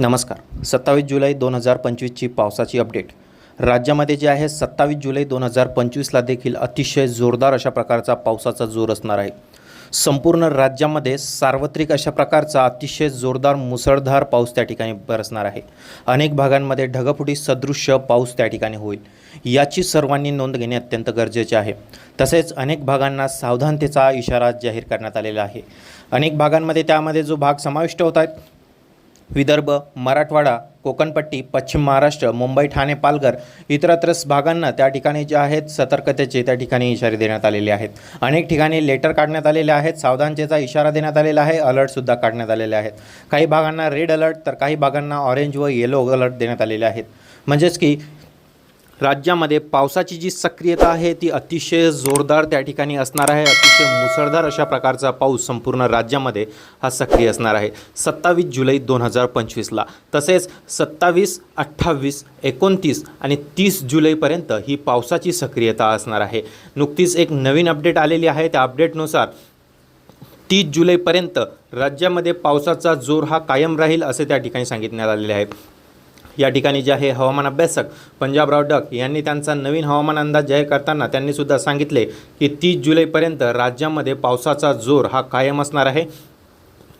नमस्कार. सत्तावीस जुलै दोन हजार पंचवीसची पावसाची अपडेट राज्यामध्ये जे आहे सत्तावीस जुलै दोन हजार पंचवीसला देखील अतिशय जोरदार अशा प्रकारचा पावसाचा जोर असणार आहे. संपूर्ण राज्यामध्ये सार्वत्रिक अशा प्रकारचा अतिशय जोरदार मुसळधार पाऊस त्या ठिकाणी बरसणार आहे. अनेक भागांमध्ये ढगफुटी सदृश्य पाऊस त्या ठिकाणी होईल. याची सर्वांनी नोंद घेणे अत्यंत गरजेचे आहे. तसेच अनेक भागांना सावधानतेचा इशारा जाहीर करण्यात आलेला आहे. अनेक भागांमध्ये त्यामध्ये जो भाग समाविष्ट होत आहेत विदर्भ मराठवाडा कोकणपट्टी पश्चिम महाराष्ट्र मुंबई ठाणे पालघर इतरत्र भागांना त्या ठिकाणी जे आहेत सतर्कतेचे त्या ठिकाणी इशारे देण्यात आलेले आहेत. अनेक ठिकाणी लेटर काढण्यात आलेले आहेत सावधानतेचा इशारा देण्यात आलेला आहे अलर्टसुद्धा काढण्यात आलेले आहेत. काही भागांना रेड अलर्ट तर काही भागांना ऑरेंज व येलो अलर्ट देण्यात आलेले आहेत. म्हणजेच की राज्यामध्ये पावसाची जी सक्रियता आहे ती अतिशय जोरदार त्या ठिकाणी असणार आहे. अतिशय मुसळधार अशा प्रकारचा पाऊस संपूर्ण राज्यामध्ये हा सक्रिय असणार आहे. सत्तावीस जुलै दोन हजार पंचवीसला. तसेच सत्तावीस अठ्ठावीस एकोणतीस आणि तीस जुलैपर्यंत ही पावसाची सक्रियता असणार आहे. नुकतीच एक नवीन अपडेट आलेली आहे. त्या अपडेटनुसार तीस जुलैपर्यंत राज्यामध्ये पावसाचा जोर हा कायम राहील असे त्या ठिकाणी सांगितण्यात आलेले आहे. या ठिकाणी जे आहे हवामान अभ्यासक पंजाबराव डक यांनी त्यांचा नवीन हवामान अंदाज जाहीर करताना त्यांनी सुद्धा सांगितले की तीस जुलैपर्यंत राज्यामध्ये पावसाचा जोर हा कायम असणार आहे.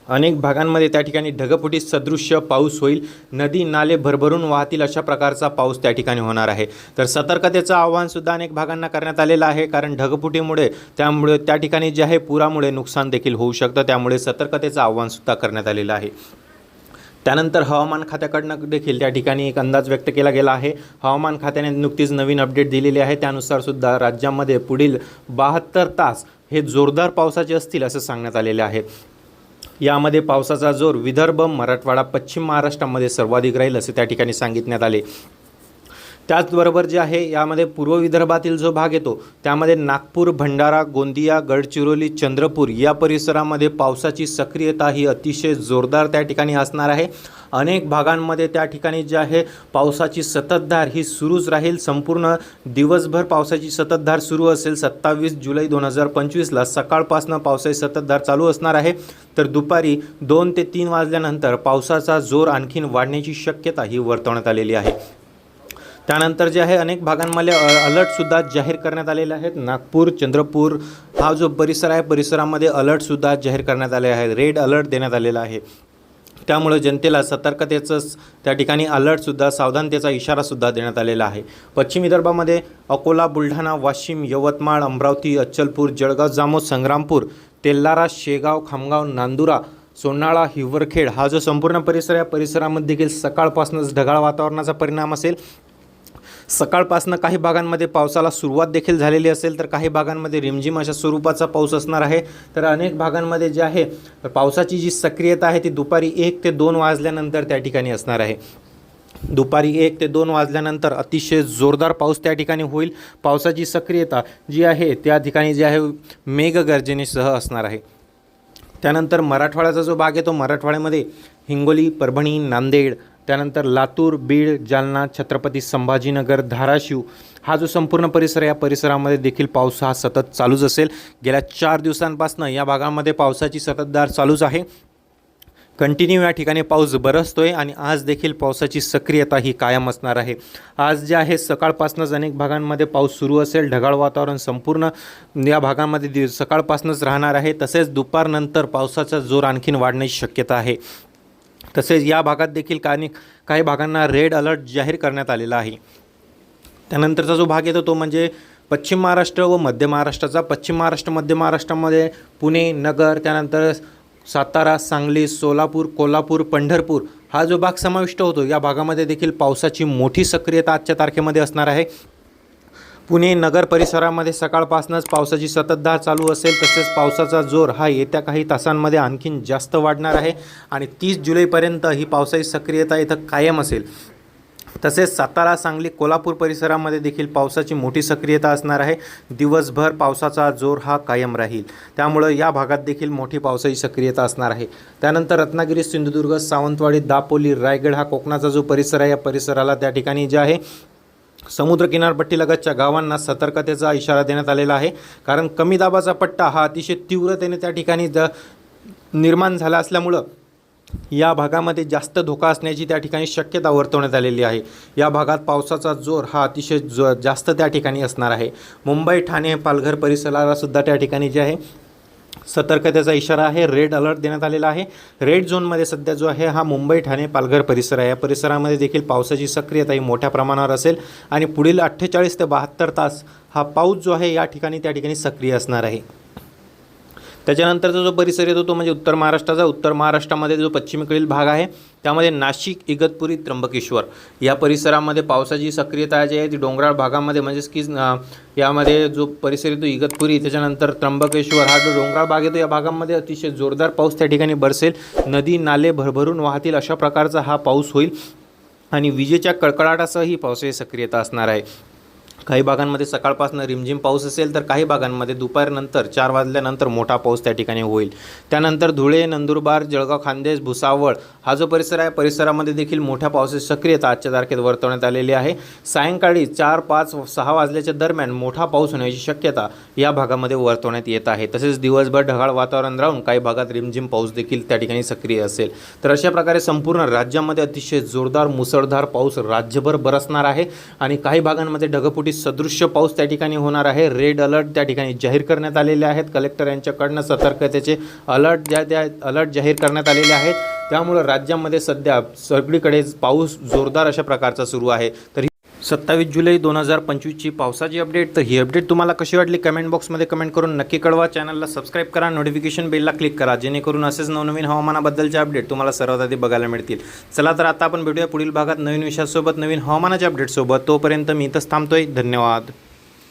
अनेक भागांमध्ये त्या ठिकाणी ढगफुटी सदृश्य पाऊस होईल. नदी नाले भरभरून वाहतील अशा प्रकारचा पाऊस त्या ठिकाणी होणार आहे. तर सतर्कतेचं आव्हानसुद्धा अनेक भागांना करण्यात आलेलं आहे. कारण ढगफुटीमुळे त्यामुळे त्या ठिकाणी जे आहे पुरामुळे नुकसान देखील होऊ शकतं. त्यामुळे सतर्कतेचं आव्हानसुद्धा करण्यात आलेलं आहे. त्यानंतर हवामान खात्याकडनं देखील त्या ठिकाणी एक अंदाज व्यक्त केला गेला आहे. हवामान खात्याने नुकतीच नवीन अपडेट दिलेली आहे. त्यानुसार सुद्धा राज्यामध्ये पुढील बहात्तर तास हे जोरदार पावसाचे असतील असं सांगण्यात आलेले आहे. यामध्ये पावसाचा जोर विदर्भ मराठवाडा पश्चिम महाराष्ट्रामध्ये सर्वाधिक राहील असे त्या ठिकाणी सांगितण्यात आले. त्याचबरोबर जे आहे यामध्ये पूर्व विदर्भातील जो भाग येतो त्यामध्ये नागपूर भंडारा गोंदिया गडचिरोली चंद्रपूर या परिसरामध्ये पावसाची सक्रियता ही अतिशय जोरदार त्या ठिकाणी असणार आहे. अनेक भागांमध्ये त्या ठिकाणी जे आहे पावसाची सततधार ही सुरूच राहील. संपूर्ण दिवसभर पावसाची सततधार सुरू असेल. सत्तावीस जुलै दोन हजार पंचवीसला सकाळपासनं पावसाची सततधार चालू असणार आहे. तर दुपारी दोन ते तीन वाजल्यानंतर पावसाचा जोर आणखीन वाढण्याची शक्यता ही वर्तवण्यात आलेली आहे. त्यानंतर जे आहे अनेक भागांमध्ये अलर्टसुद्धा जाहीर करण्यात आलेले आहेत. नागपूर चंद्रपूर हा जो परिसर आहे परिसरामध्ये अलर्टसुद्धा जाहीर करण्यात आले आहे रेड अलर्ट देण्यात आलेला आहे. त्यामुळे जनतेला सतर्कतेचंच त्या ठिकाणी अलर्टसुद्धा सावधानतेचा इशारासुद्धा देण्यात आलेला आहे. पश्चिम विदर्भामध्ये अकोला बुलढाणा वाशिम यवतमाळ अमरावती अच्चलपूर जळगाव जामोद संग्रामपूर तेल्लारा शेगाव खामगाव नांदुरा सोनाळा हिवरखेड हा जो संपूर्ण परिसर आहे परिसरामध्ये देखील सकाळपासूनच ढगाळ वातावरणाचा परिणाम असेल. सकाळपासनं काही भागांमध्ये पावसाला सुरुवात देखील झालेली असेल तर काही भागांमध्ये रिमझिम अशा स्वरूपाचा पाऊस असणार आहे. तर अनेक भागांमध्ये जे आहे पावसाची जी सक्रियता आहे ती दुपारी एक ते दोन वाजल्यानंतर त्या ठिकाणी असणार आहे. दुपारी एक ते दोन वाजल्यानंतर अतिशय जोरदार पाऊस त्या ठिकाणी होईल. पावसाची सक्रियता जी आहे त्या ठिकाणी जी आहे मेघगर्जनेसह असणार आहे. त्यानंतर मराठवाड्याचा जो भाग आहे तो मराठवाड्यामध्ये हिंगोली परभणी नांदेड त्यानंतर लातूर बीड जालना छत्रपती संभाजीनगर धाराशिव हा जो संपूर्ण परिसर आहे या परिसरामध्ये देखील पाऊस हा सतत चालूच असेल. गेल्या चार दिवसांपासून या भागामध्ये पावसाची सततधार चालूच आहे. कंटिन्यू या ठिकाणी पाऊस बरसतो आहे आणि आज देखील पावसाची सक्रियता ही कायम असणार आहे. आज जे आहे सकाळपासूनच अनेक भागांमध्ये पाऊस सुरू असेल. ढगाळ वातावरण संपूर्ण या भागांमध्ये दि सकाळपासूनच राहणार आहे. तसेच दुपारनंतर पावसाचा जोर आणखीन वाढण्याची शक्यता आहे. तसेच या भागात देखील काही काही भागांना रेड अलर्ट जाहीर करण्यात आलेला आहे. त्यानंतरचा जो भाग येतो तो म्हणजे पश्चिम महाराष्ट्र व मध्य महाराष्ट्राचा. पश्चिम महाराष्ट्र मध्य महाराष्ट्रामध्ये पुणे नगर त्यानंतर सातारा सांगली सोलापूर कोल्हापूर पंढरपूर हा जो भाग समाविष्ट होतो या भागामध्ये देखील पावसाची मोठी सक्रियता आजच्या तारखेमध्ये असणार आहे. पुणे नगर परिसरामध्ये सकाळपासूनच पावसाची सततधार चालू असेल तसेच पावसाचा जोर हा येत्या काही तासांमध्ये आणखीन जास्त वाढणार आहे आणि तीस जुलैपर्यंत ही पावसाची सक्रियता इथं कायम असेल. तसेच सातारा सांगली कोल्हापूर परिसरामध्ये देखील पावसाची मोठी सक्रियता असणार आहे. दिवसभर पावसाचा जोर हा कायम राहील. त्यामुळं या भागात देखील मोठी पावसाची सक्रियता असणार आहे. त्यानंतर रत्नागिरी सिंधुदुर्ग सावंतवाडी दापोली रायगड हा कोकणाचा जो परिसर आहे या परिसराला त्या ठिकाणी जे आहे समुद्र किनारपट्टीलगतच्या गावांना सतर्कतेचा इशारा देण्यात आलेला आहे. कारण कमी दाबाचा पट्टा हा अतिशय तीव्रतेने त्या ठिकाणी द निर्माण झाला असल्यामुळं या भागामध्ये जास्त धोका असण्याची त्या ठिकाणी शक्यता वर्तवण्यात आलेली आहे. या भागात पावसाचा जोर हा अतिशय जो जास्त त्या ठिकाणी असणार आहे. मुंबई ठाणे पालघर परिसराला सुद्धा त्या ठिकाणी जे आहे सतर्कतेचा इशारा आहे. रेड अलर्ट देण्यात आलेला आहे. रेड झोनमध्ये सध्या जो आहे हा मुंबई ठाणे पालघर परिसर आहे. या परिसरामध्ये देखील पावसाची सक्रियता ही मोठ्या प्रमाणावर असेल आणि पुढील अठ्ठेचाळीस ते बहात्तर तास हा पाऊस जो आहे या ठिकाणी त्या ठिकाणी सक्रिय असणार आहे. त्याच्यानंतरचा जो परिसर येतो तो म्हणजे उत्तर महाराष्ट्राचा. उत्तर महाराष्ट्रामध्ये जो पश्चिमेकडील भाग आहे त्यामध्ये नाशिक इगतपुरी त्र्यंबकेश्वर. या परिसरामध्ये पावसाची सक्रियता जी आहे ती डोंगराळ भागामध्ये म्हणजेच की यामध्ये जो परिसर येतो इगतपुरी त्याच्यानंतर त्र्यंबकेश्वर हा जो डोंगराळ भाग येतो या भागामध्ये अतिशय जोरदार पाऊस त्या ठिकाणी बरसेल. नदी नाले भरभरून वाहतील अशा प्रकारचा हा पाऊस होईल. आणि विजेच्या कडकडाटासह ही पावसाची सक्रियता असणार आहे. काही भागांमध्ये सकाळपासून रिमझिम पाऊस असेल तर काही भागांमध्ये दुपारनंतर चार वाजल्यानंतर मोठा पाऊस त्या ठिकाणी होईल. त्यानंतर धुळे नंदुरबार जळगाव खान्देश भुसावळ हा जो परिसर आहे परिसरामध्ये देखील मोठ्या पावसाची सक्रियता आजच्या तारखेत वर्तवण्यात आलेली आहे. सायंकाळी चार पाच सहा वाजल्याच्या दरम्यान मोठा पाऊस होण्याची शक्यता या भागामध्ये वर्तवण्यात येत आहे. तसेच दिवसभर ढगाळ वातावरण राहून काही भागात रिमझिम पाऊस देखील त्या ठिकाणी सक्रिय असेल. तर अशा प्रकारे संपूर्ण राज्यामध्ये अतिशय जोरदार मुसळधार पाऊस राज्यभर बरसणार आहे आणि काही भागांमध्ये ढगफुटी सदृश्य पाऊस त्या ठिकाणी होणार आहे. रेड अलर्ट त्या ठिकाणी जाहीर करण्यात आलेले आहेत. कलेक्टर यांच्याकडनं सतर्कतेचे अलर्ट ज्या त्या अलर्ट जाहीर करण्यात आलेले आहेत. त्यामुळं राज्यामध्ये सध्या सगळीकडे पाऊस जोरदार अशा प्रकारचा सुरू आहे. तर सत्तावीस जुलै दोन हजार पंचवीसची पावसाची अपडेट. तर ही अपडेट तुम्हाला कशी वाटली? कमेंट बॉक्समध्ये कमेंट करून नक्की कळवा. चॅनलला सबस्क्राईब करा. नोटिफिकेशन बेलला क्लिक करा. जेणेकरून असेच नवनवीन हवामानाबद्दलचे अपडेट तुम्हाला सर्वात आधी बघायला मिळतील. चला तर आता आपण भेटूया पुढील भागात नवीन विषयासोबत नवीन हवामानाच्या अपडेटसोबत. तोपर्यंत मी इथंच थांबतोय. धन्यवाद.